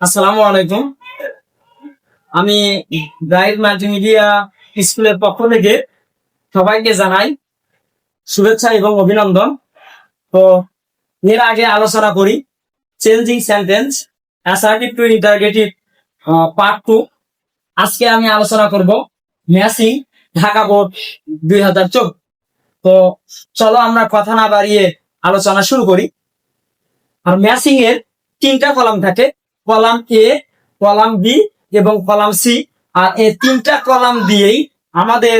আসসালামু আলাইকুম। আমি ব্রাইট মাল্টিমিডিয়া স্কুলের পক্ষ থেকে সবাইকে জানাই শুভেচ্ছা এবং অভিনন্দন। তো এর আগে আলোচনা করি changing sentence assertive to interrogative part two আজকে আমি আলোচনা করব ম্যাসিং, ঢাকা বোর্ড, দুই হাজার চোদ্দ। তো চলো আমরা কথা না বাড়িয়ে আলোচনা শুরু করি। আর ম্যাচিং এর তিনটা কলাম থাকে। কলাম এ কলাম বি এবং কলাম সি আর এই তিনটা কলাম দিয়েই আমাদের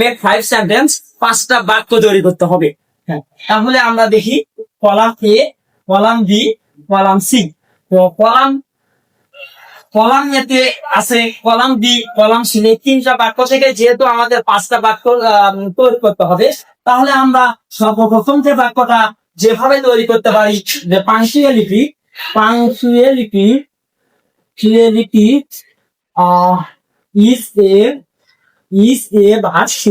মেক ফাইভ সেন্টেন্স পাঁচটা বাক্য তৈরি করতে হবে। হ্যাঁ, তাহলে আমরা দেখি column A column B column C তো কলাম কলাম এতে আছে কলাম বি কলাম সি তিনটা বাক্য থেকে যেহেতু আমাদের পাঁচটা বাক্য তৈরি করতে হবে তাহলে আমরা সর্বপ্রথম যে বাক্যটা যেভাবে তৈরি করতে পারি, যে punctuality punctuality clarity is a is a ভাষ্য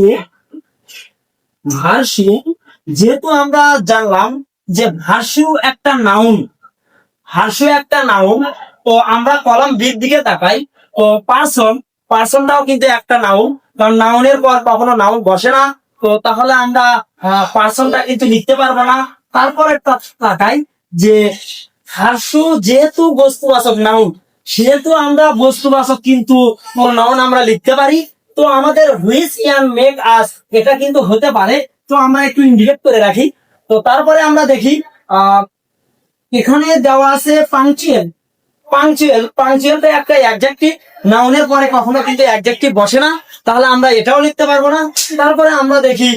ভাষ্য যেহেতু আমরা জানলাম যে ভাষ্য একটা নাউন ভাষ্য একটা নাউন তো আমরা কলম বির দিকে তাকাই, তো পার্সন পার্সনটাও কিন্তু একটা নাউন কারণ নাউনের পর কখনো নাউন বসে না, তো তাহলে আমরা পার্সনটা কিন্তু লিখতে পারব না। তারপর একটা তাকাই যে হাস্য যেহেতু বস্তুবাচক নাউন সেহেতু আমরা বস্তুবাচক কিন্তু নাউন আমরা লিখতে পারি। তো আমাদের হুইচ ইয়ান মেক আস এটা কিন্তু হতে পারে। তো আমরা একটু ইন্ডিকেট করে রাখি। তো তারপরে আমরা দেখি এখানে দেওয়া আছে পাংচুয়াল পাংচুয়াল তো একটা অ্যাডজেক্টিভ নাউনের পরে কখনো কিন্তু অ্যাডজেক্টিভ বসে না। তাহলে আমরা এটাও লিখতে পারব না। তারপরে আমরা দেখি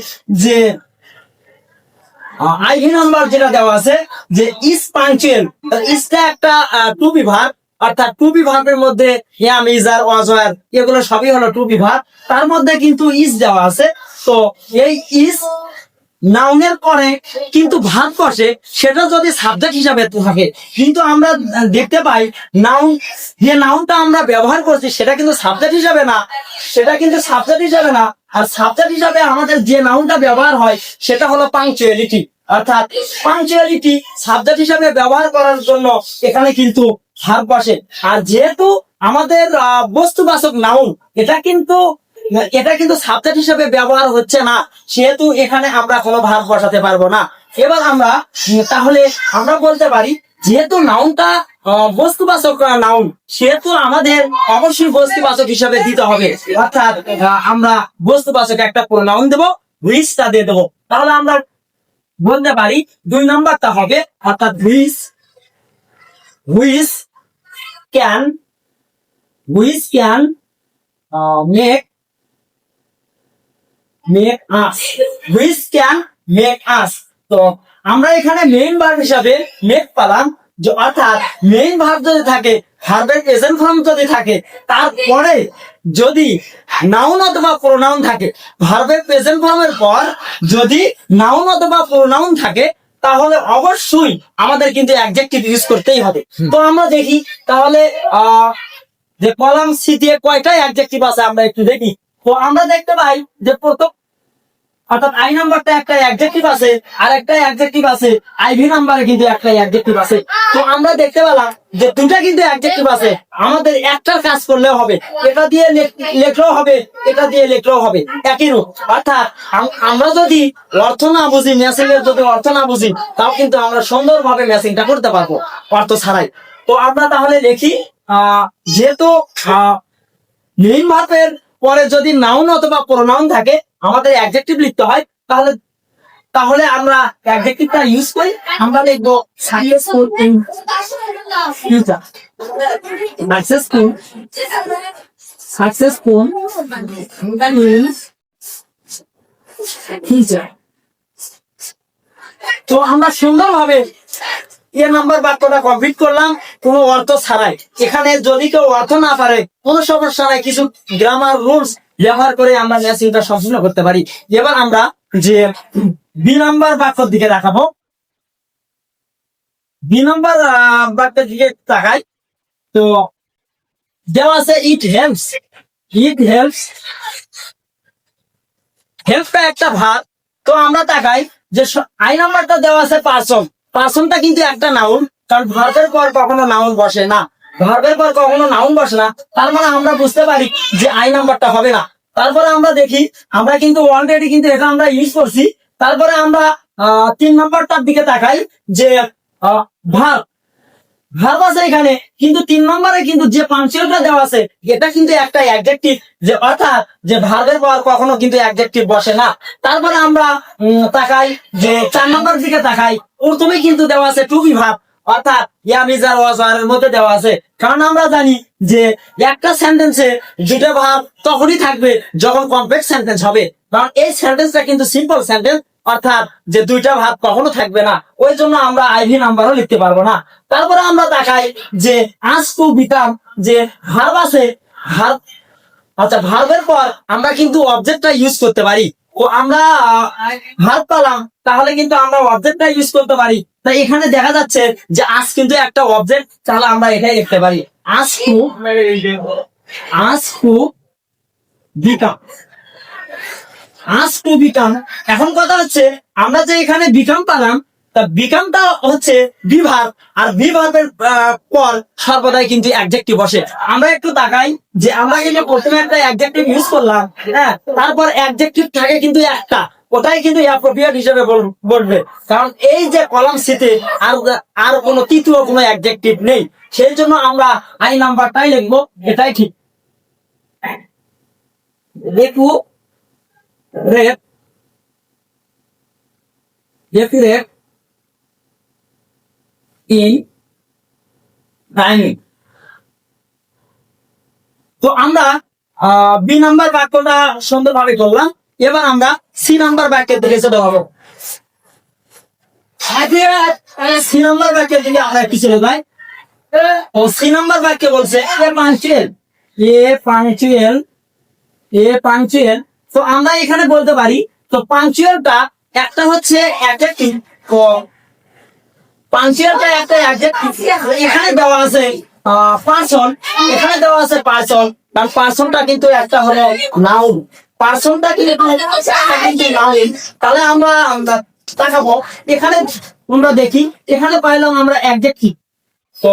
যে আইভি নাম্বার যেটা দেওয়া আছে, যে ইস পাংচুয়াল ইসটা একটা টু বিভাগ, অর্থাৎ টু বিভাগের মধ্যে ইয়াম ইজার ওয়াজয়ার এগুলো সবই হলো টু বিভাগ। তার মধ্যে কিন্তু ইস দেওয়া আছে। তো এই ইস নাউনের পরে কিন্তু ভাগ বসে সেটা যদি সাবজেক্ট হিসাবে থাকে, কিন্তু আমরা দেখতে পাই নাউন, যে নাউনটা আমরা ব্যবহার করছি সেটা কিন্তু সাবজেক্ট হিসাবে না। সেটা কিন্তু সাবজেক্ট হিসাবে না। আর সাবজেক্ট হিসাবে আমাদের যে নাউনটা ব্যবহার হয় সেটা হলো পাংচুয়ালিটি অর্থাৎ পাংচুয়ালিটি সাবজেক্ট হিসাবে ব্যবহার করার জন্য এখানে কিন্তু ভাগ বসে। আর যেহেতু আমাদের আহ, বস্তুবাচক নাউন এটা কিন্তু এটা কিন্তু সাবজেক্ট হিসেবে ব্যবহার হচ্ছে না সেহেতু এখানে আমরা কোনো ভাগ বসাতে পারব না। এবার আমরা তাহলে আমরা বলতে পারি যেহেতু নাউনটা বস্তুবাচক নাউন সেহেতু আমাদের অবশ্যই বস্তুবাচক হিসাবে দিতে হবে। অর্থাৎ আমরা বস্তুবাচক একটা নাউন দেবো হুইচটা দিয়ে দেবো। তাহলে আমরা বলতে পারি, দুই নাম্বারটা হবে, অর্থাৎ which which can which can make make us which can make us তো আমরা এখানে মেইন ভার্ব হিসাবে মেক পালাম অর্থাৎ মেইন ভার্ব যদি থাকে ভার্বের প্রেজেন্ট ফর্ম যদি থাকে তারপরে যদি নাউন অথবা প্রোনাউন থাকে ভার্বের প্রেজেন্ট ফর্মের পর যদি নাউন অথবা প্রোনাউন থাকে তাহলে অবশ্যই আমাদের কিন্তু অ্যাডজেক্টিভ ইউজ করতেই হবে। তো আমরা দেখি তাহলে আহ যে কলাম সি দিয়ে কয়টা অ্যাডজেক্টিভ আছে আমরা একটু দেখি। তো আমরা দেখতে পাই যে প্রথম অর্থাৎ আই নাম্বারটা একটা অ্যাডজেক্টিভ আছে, আর একটা অ্যাডজেক্টিভ আছে আইভি নাম্বারে কিন্তু একটা অ্যাডজেক্টিভ আছে। তো আমরা দেখতে পেলাম যে দুটা কিন্তু অ্যাডজেক্টিভ আছে। আমাদের একটার কাজ করলেও হবে। এটা দিয়ে লেখ- লেখলেও হবে, এটা দিয়ে লেখলেও হবে। একই রূপ। অর্থাৎ আমরা যদি অর্থ না বুঝি ম্যাচিং এর যদি অর্থ না বুঝি, তাও কিন্তু আমরা সুন্দরভাবে ম্যাচিংটা করতে পারব অর্থ ছাড়াই। তো আমরা তাহলে লিখি যেহেতু মেইন ভার্বের পরে যদি নাউন অথবা প্রোনাউন থাকে আমাদের অ্যাডজেক্টিভ লিখতে হয়, তাহলে তাহলে আমরা অ্যাডজেক্টিভটা ইউজ করি, আমরা লিখব successful in future. Successful successful in future. তো আমরা সুন্দরভাবে এ নাম্বার বাক্যটা কমপ্লিট করলাম, কোনো অর্থ ছাড়াই। এখানে যদি কেউ অর্থ না পারে, কোনো সমস্যা নাই, কিছু গ্রামার রুলস ব্যবহার করে আমরা ম্যাচিংটা সম্পূর্ণ করতে পারি। এবার আমরা যে বি নাম্বার বাক্যর দিকে দেখাবো। বি নাম্বার বাক্যের দিকে তাকাই। তো দেওয়া আছে ইট হেল্পস ইট হেল্পস হেল্পটা একটা ভাগ তো আমরা তাকাই যে আই নাম্বারটা দেওয়া আছে পার্সন পার্সনটা কিন্তু একটা নাউন কারণ ভার্বের পর কখনো নাউন বসে না। ভার্বের পর কখনো নাউন বসে না, তার মানে আমরা বুঝতে পারি যে আই নাম্বারটা হবে না। তারপরে আমরা দেখি, আমরা কিন্তু অলরেডি কিন্তু এটা আমরা ইউজ করছি। তারপরে আমরা তিন নম্বরটার দিকে তাকাই যে ভার্ব ভার্ব আছে এখানে, কিন্তু তিন নম্বরে কিন্তু যে পাঞ্চুয়ালটা দেওয়া আছে, এটা কিন্তু একটা অ্যাডজেক্টিভ যে, অর্থাৎ যে ভার্বের পর কখনো কিন্তু অ্যাডজেক্টিভ বসে না। তারপরে আমরা তাকাই যে চার নম্বর দিকে তাকাই প্রথমে কিন্তু দেওয়া আছে টু বি ভার্ব অর্থাৎ ইয়ামিজার ওয়াজারের মধ্যে দেওয়া আছে। কারণ আমরা জানি যে একটা সেন্টেন্সে দুটো ভাব তখনই থাকবে যখন কমপ্লেক্স সেন্টেন্স হবে। কারণ এই সেন্টেন্সটা কিন্তু সিম্পল সেন্টেন্স অর্থাৎ যে দুইটা ভাব কখনো থাকবে না, ওই জন্য আমরা আইভি নাম্বারও লিখতে পারব না। তারপরে আমরা দেখাই যে আজ টু বিকাম যে ভার্ব আছে ভার্ব আচ্ছা ভার্বের পর আমরা কিন্তু অবজেক্টটা ইউজ করতে পারি। ও আমরা ভার্ব পেলাম, তাহলে কিন্তু আমরা অবজেক্টটা ইউজ করতে পারি। তাই এখানে দেখা যাচ্ছে যে আজ কিন্তু একটা অবজেক্ট তাহলে আমরা এটাই দেখতে পারি। আজ টু আজ টু বিকাম। আজ বিকাম। এখন কথা হচ্ছে, আমরা যে এখানে বিকাম পেলাম, তা বিকামটা হচ্ছে বিভাগ আর বিভাগের পর সর্বদাই কিন্তু অ্যাডজেক্টিভ বসে। আমরা একটু তাকাই যে আমরা কিন্তু প্রথমে একটা অ্যাডজেক্টিভ ইউজ করলাম হ্যাঁ তারপর অ্যাডজেক্টিভ থাকে কিন্তু একটা। ওটাই কিন্তু অ্যাপ্রোপ্রিয়েট হিসেবে বলবে। কারণ এই যে কলাম সিতে আর আর কোনো তৃতীয় কোনো অ্যাডজেক্টিভ নেই। সেই জন্য আমরা আই নাম্বারটাই লিখব, এটাই ঠিক। রেপ দেখি রেপ। ইন তো আমরা বি নাম্বার বাক্যটা সুন্দরভাবে করলাম। এবার আমরা সি নাম্বার বাক্যের দিকে চলে যাব। সি নাম্বার বাক্যের দিকে আমরা একটু চলে যাই। ও সি নাম্বার বাক্যে বলছে, এ পাঞ্চুয়েল এ পাঞ্চুয়েল এ পাঞ্চুয়েল। তো আমরা এখানে বলতে পারি, তো পাঞ্চুয়েলটা একটা হচ্ছে অ্যাডজেক্টিভ ও পাঞ্চুয়ালটা একটা অ্যাডজেক্টিভ। এখানে দেওয়া আছে পার্সন, এখানে দেওয়া আছে পার্সন কারণ পার্সনটা কিন্তু একটা হলো নাউন। পার্সনটা একটা তাহলে আমরা তাকাবো এখানে আমরা দেখি এখানে পাইলাম আমরা অ্যাডজেক্টিভ তো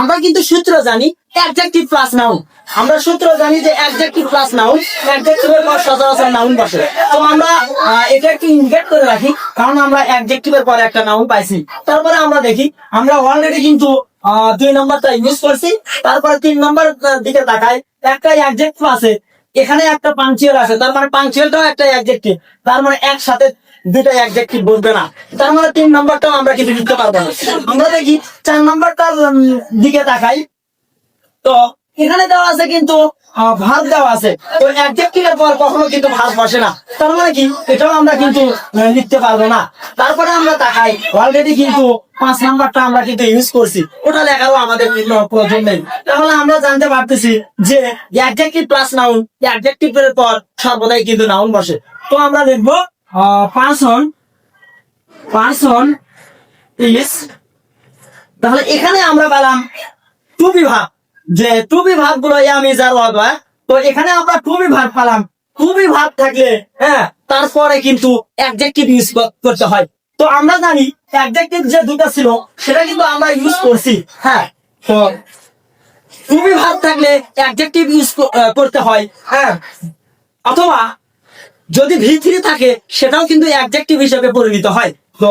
আমরা কিন্তু সূত্র জানি অ্যাডজেক্টিভ প্লাস নাউন আমরা সূত্র জানি যে অ্যাডজেক্টিভ প্লাস নাউন অ্যাডজেক্টিভের পর সচরাচর নাউন বসে। তো আমরা এটা একটু ইনভেট করে রাখি কারণ আমরা অ্যাডজেক্টিভের পরে একটা নাউন পাইছি। তারপরে আমরা দেখি আমরা অলরেডি কিন্তু দুই নম্বরটা ইউজ করছি। তারপরে তিন নম্বর দিকে তাকাই একটা অ্যাডজেক্টিভ আছে। এখানে একটা পাঞ্চুয়াল আছে, তার মানে পাঞ্চুয়ালটাও একটা অ্যাডজেক্টিভ তার মানে একসাথে দুটা অ্যাডজেক্টিভ বলবে না। তার মানে তিন নম্বরটাও আমরা কিছু দিতে পারব না। আমরা দেখি, চার নম্বরটার দিকে তাকাই। তো এখানে দেওয়া আছে কিন্তু ভাত দেওয়া আছে। তো অ্যাডজেক্টিভের পর কখনো কিন্তু ভাত বসে না। তার মানে কি? এটাও আমরা কিন্তু লিখতে পারব না। তারপরে আমরা তাকাই। অলরেডি কিন্তু পাঁচ নাম্বারটা আমরা কিন্তু ইউজ করছি। ওটা লেখারও আমাদের প্রয়োজন নেই। তাহলে আমরা জানতে পারতেছি যে অ্যাডজেক্টিভ প্লাস নাউন অ্যাডজেক্টিভের পর সর্বদাই কিন্তু নাউন বসে। তো আমরা লিখব পার্সন পার্সন ইস তাহলে এখানে আমরা পেলাম টু বিভাগ। যে টু বিভাগগুলো আমি যার অদা তো এখানে আমরা টু বিভাগ পালাম টু বিভাগ থাকলে হ্যাঁ তারপরে কিন্তু অ্যাডজেক্টিভ ইউজ করতে হয়। তো আমরা জানি অ্যাডজেক্টিভ যে দুটো ছিল, সেটা কিন্তু আমরা ইউজ করছি হ্যাঁ। তো টু বিভাগ থাকলে অ্যাডজেক্টিভ ইউজ করতে হয় হ্যাঁ। অথবা যদি ভি থ্রি থাকে, সেটাও কিন্তু অ্যাডজেক্টিভ হিসেবে পরিণত হয়। তো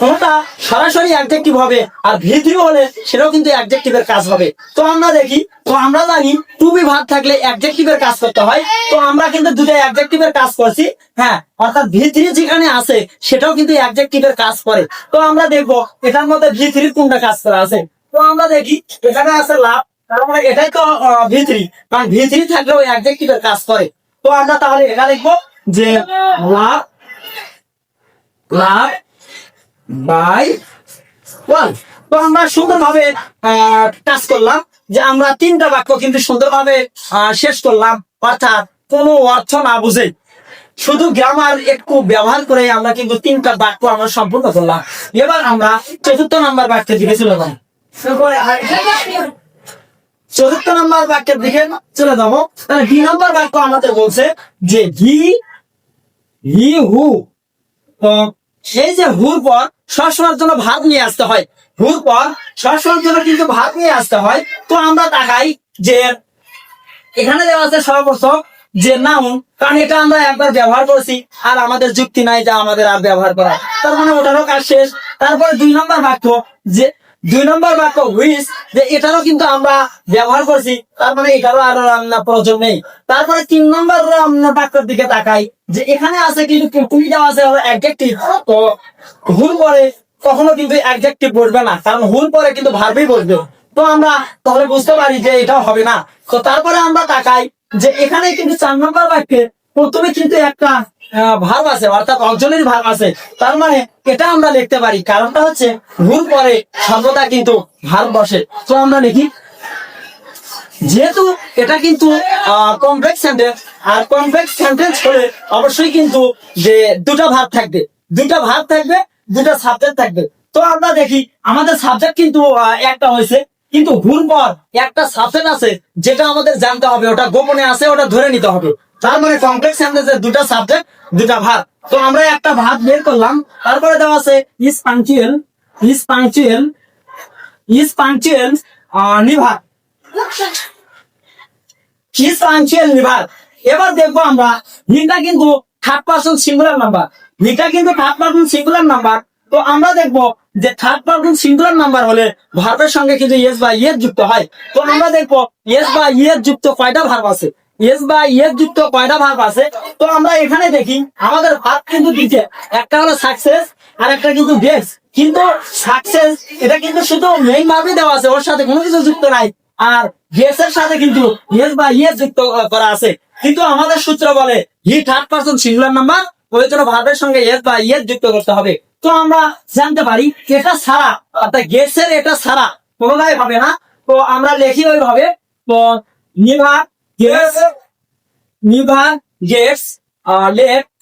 কোনটা সরাসরি অ্যাডজেক্টিভ হবে আর ভি থ্রি হলে সেটাও কিন্তু অ্যাডজেক্টিভের কাজ হবে। তো আমরা দেখি, তো আমরা জানি টু বি ভাগ থাকলে অ্যাডজেক্টিভের কাজ করতে হয়। তো আমরা কিন্তু দুটো অ্যাডজেক্টিভের কাজ করছি। হ্যাঁ অর্থাৎ ভি থ্রি যেখানে আছে, সেটাও কিন্তু অ্যাডজেক্টিভের কাজ করে। তো আমরা দেখব, এটার মধ্যে ভি থ্রির কোনটা কাজ করা আছে? তো আমরা দেখি, এখানে আছে লাভ। তার মানে এটাই তো ভি থ্রি কারণ ভি থ্রি থাকলেও অ্যাডজেক্টিভের কাজ করে। তো আমরা তাহলে এটা লিখব যে লাভ লাভ বাই ওয়ান তো আমরা সুন্দরভাবে কাজ করলাম যে আমরা তিনটা বাক্য কিন্তু সুন্দরভাবে শেষ করলাম। অর্থাৎ কোনো অর্থ না বুঝে। শুধু গ্রামার একটু ব্যবহার করে আমরা কিন্তু তিনটা বাক্য আমরা সম্পূর্ণ করলাম। এবার আমরা চতুর্থ নাম্বার বাক্যের দিকে চলে যাব। চতুর্থ নাম্বার বাক্যের দিকে চলে যাব। দুই নম্বর বাক্য আমাদের বলছে যে হি হি হু এই যে হুর পর সবসময়ের জন্য ভাত নিয়ে আসতে হয়। হুর পর সবসময়ের জন্য কিন্তু ভাত নিয়ে আসতে হয়। তো আমরা তাকাই যে এখানে দেওয়া আছে সর্বপ্রথম যে নাউন কারণ এটা আমরা একবার ব্যবহার করেছি, আর আমাদের যুক্তি নাই যা আমাদের আর ব্যবহার করা। তার মানে ওটারও কাজ শেষ। তারপরে দুই নম্বর বাক্য যে দুই নম্বর বাক্য হুইস যে এটারও কিন্তু আমরা ব্যবহার করছি, তার মানে এটারও আর রান্না প্রয়োজন নেই। তারপরে তিন নম্বর আমরা বাক্যের দিকে তাকাই, যে এখানে আছে কিন্তু তুমি দেওয়া আছে অ্যাডজেক্টিভ তো হুল পরে কখনো কিন্তু অ্যাডজেক্টিভ বসবে না, কারণ হুল পরে কিন্তু ভার্বই বসবে তো আমরা তাহলে বুঝতে পারি যে এটা হবে না। তো তারপরে আমরা তাকাই, যে এখানে কিন্তু চার নম্বর বাক্যে প্রথমে কিন্তু একটা ভাব আছে, অর্থাৎ অঞ্চলের ভাব আছে। তার মানে এটা আমরা লিখতে পারি। কারণটা হচ্ছে ভুল পরে সর্বদা কিন্তু ভাব বসে। তো আমরা লিখি, যেহেতু এটা কিন্তু কমপ্লেক্স সেন্টেন্স আর কমপ্লেক্স সেন্টেন্স হলে অবশ্যই কিন্তু যে দুটা ভাব থাকবে, দুটা ভাব থাকবে, দুটা সাবজেক্ট থাকবে। তো আমরা দেখি, আমাদের সাবজেক্ট কিন্তু একটা হয়েছে, কিন্তু ভুল পর একটা সাবজেক্ট আছে, যেটা আমাদের জানতে হবে, ওটা গোপনে আছে, ওটা ধরে নিতে হবে। তার মানে কমপ্লেক্স সেন্টেন্সের দুটা সাবজেক্ট দুটা ভাব তো আমরা একটা ভাব বের করলাম, তারপরে দেওয়া আছে is punctual is punctual is punctual Nibha is punctual never এবার দেখব আমরা হিটা কিন্তু থার্ড পার্সন সিঙ্গুলার নাম্বার হিটা কিন্তু থার্ড পার্সন সিঙ্গুলার নাম্বার তো আমরা দেখব যে থার্ড পার্সন সিঙ্গুলার নাম্বার হলে ভার্বের সঙ্গে কিন্তু ইয়েস বা ইয়ের যুক্ত হয়। তো আমরা দেখব ইয়েস বা ইয়ের যুক্ত কয়টা ভার্ব আছে? ইয়েস বা ইয়েস যুক্ত কয়টা ভার্ব আছে? তো আমরা এখানে দেখি, আমাদের ভার্ব কিন্তু দিচ্ছে একটা হলো সাকসেস আর একটা কিন্তু গেস কিন্তু সাকসেস এটা কিন্তু শুধু মেইন ভার্বই দেওয়া আছে, ওর সাথে কোনো কিছু যুক্ত নাই। আর গেস এর সাথে কিন্তু ইয়েস বা ইয়েস যুক্ত করা আছে। কিন্তু আমাদের সূত্র বলে he third person singular number ওই জন্য ভার্বের সঙ্গে ইয়েস বা ইয়েস যুক্ত করতে হবে। তো আমরা জানতে পারি, এটা ছাড়া, অর্থাৎ গেসের এটা ছাড়া কোনোটাই হবে না। তো আমরা লিখি ওইভাবে তো Nibha guess Nibha Gates left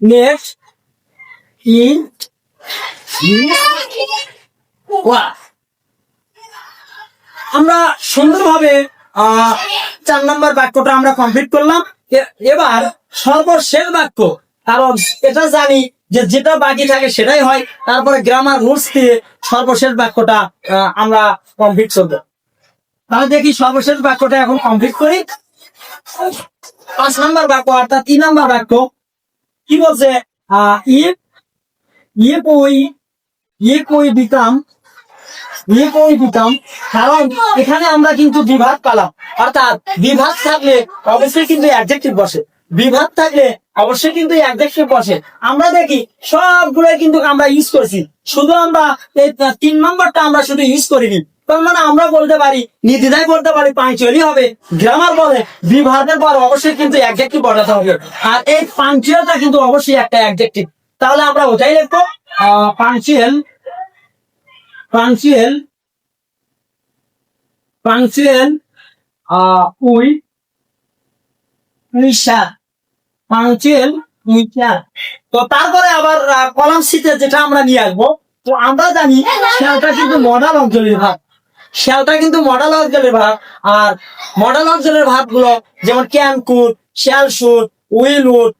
next in ওয়া আমরা সুন্দরভাবে চার নম্বর বাক্যটা আমরা কমপ্লিট করলাম। এবার সর্বশেষ বাক্য, কারণ এটা জানি যে যেটা বাকি থাকে সেটাই হয়। তারপরে গ্রামার রুলস দিয়ে সর্বশেষ বাক্যটা আমরা কমপ্লিট করব। তাহলে দেখি সর্বশেষ বাক্যটা এখন কমপ্লিট করি। পাঁচ নম্বর বাক্য, অর্থাৎ তিন নম্বর বাক্য, কি বলছে? এখানে আমরা কিন্তু বিভাগ পেলাম। অর্থাৎ বিভাগ থাকলে অবশ্যই কিন্তু অ্যাডজেক্টিভ বসে। বিভাগ থাকলে অবশ্যই কিন্তু অ্যাডজেক্টিভ বসে। আমরা দেখি সবগুলো কিন্তু আমরা ইউজ করেছি। শুধু আমরা তিন নম্বরটা আমরা শুধু ইউজ করিনি। তার মানে আমরা বলতে পারি নির্দিদায় বলতে পারি পাঁচুয়ালি হবে। গ্রামার বলে বিভাগের পর অবশ্যই কিন্তু অ্যাডজেক্টিভ বসাতে হবে। আর এই পাঞ্চুয়ালটা কিন্তু অবশ্যই একটা অ্যাডজেক্টিভ তাহলে আমরা ওটাই লিখব punctual punctual punctual we punctual উইশা তো তারপরে আবার কলাম সিতে যেটা আমরা নিয়ে আসব, তো আমরা জানি সেটা কিন্তু মডাল অঞ্চলের ভাগ। শেলটা কিন্তু মডেল অঞ্চলের ভাগ আর মডেল অঞ্চলের ভাগগুলো যেমন can could shall should will would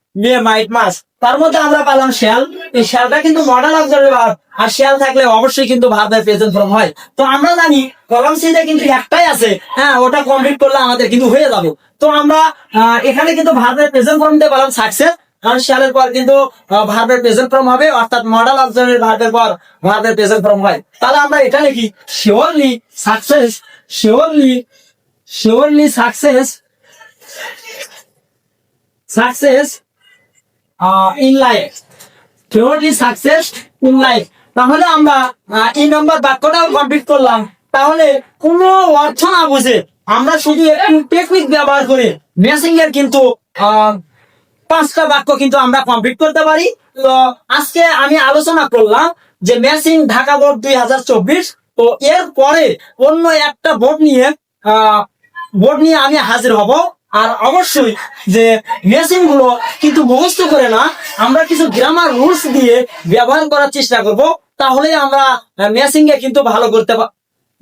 might must তার মধ্যে আমরা পেলাম শেল এই শেলটা কিন্তু মডেল অঞ্চলের ভাগ আর শেল থাকলে অবশ্যই কিন্তু ভাবের প্রেজেন্ট ফর্ম হয়। তো আমরা জানি কলম সিতে কিন্তু একটাই আছে হ্যাঁ ওটা কমপ্লিট করলে আমাদের কিন্তু হয়ে যাবে। তো আমরা এখানে কিন্তু ভাবের প্রেজেন্ট ফর্ম দিয়ে পেলাম সাকসেস কারণ শেলের পর কিন্তু ভার্বের প্রেজেন্ট ফর্ম হবে অর্থাৎ মডেল অবজার্ভের ভার্বের পর ভার্বের প্রেজেন্ট ফর্ম হয়। তাহলে আমরা এটা লিখি surely success surely surely success success in life surely success in life তাহলে আমরা এই নম্বর বাক্যটাও কমপ্লিট করলাম। তাহলে কোনো অর্থ না বুঝে আমরা শুধু একটু টেকনিক ব্যবহার করে মেসিং এর কিন্তু আহ, পাঁচটা বাক্য কিন্তু আমরা কমপ্লিট করতে পারি। তো আজকে আমি আলোচনা করলাম যে ম্যাচিং ঢাকা বোর্ড দুই হাজার চব্বিশ তো এর পরে অন্য একটা বোর্ড নিয়ে বোর্ড নিয়ে আমি হাজির হব। আর অবশ্যই যে মেশিনগুলো কিন্তু মুখস্থ করে না, আমরা কিছু গ্রামার রুলস দিয়ে ব্যবহার করার চেষ্টা করব। তাহলে আমরা মেশিং এ কিন্তু ভালো করতে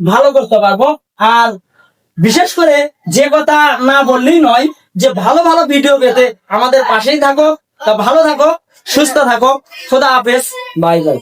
ভালো করতে পারব। আর বিশেষ করে যে কথা না বললেই নয় যে ভালো ভালো ভিডিও পেতে আমাদের পাশেই থাকো, তা ভালো থাকো, সুস্থ থাকো। খোদা হাফেজ। Bye bye.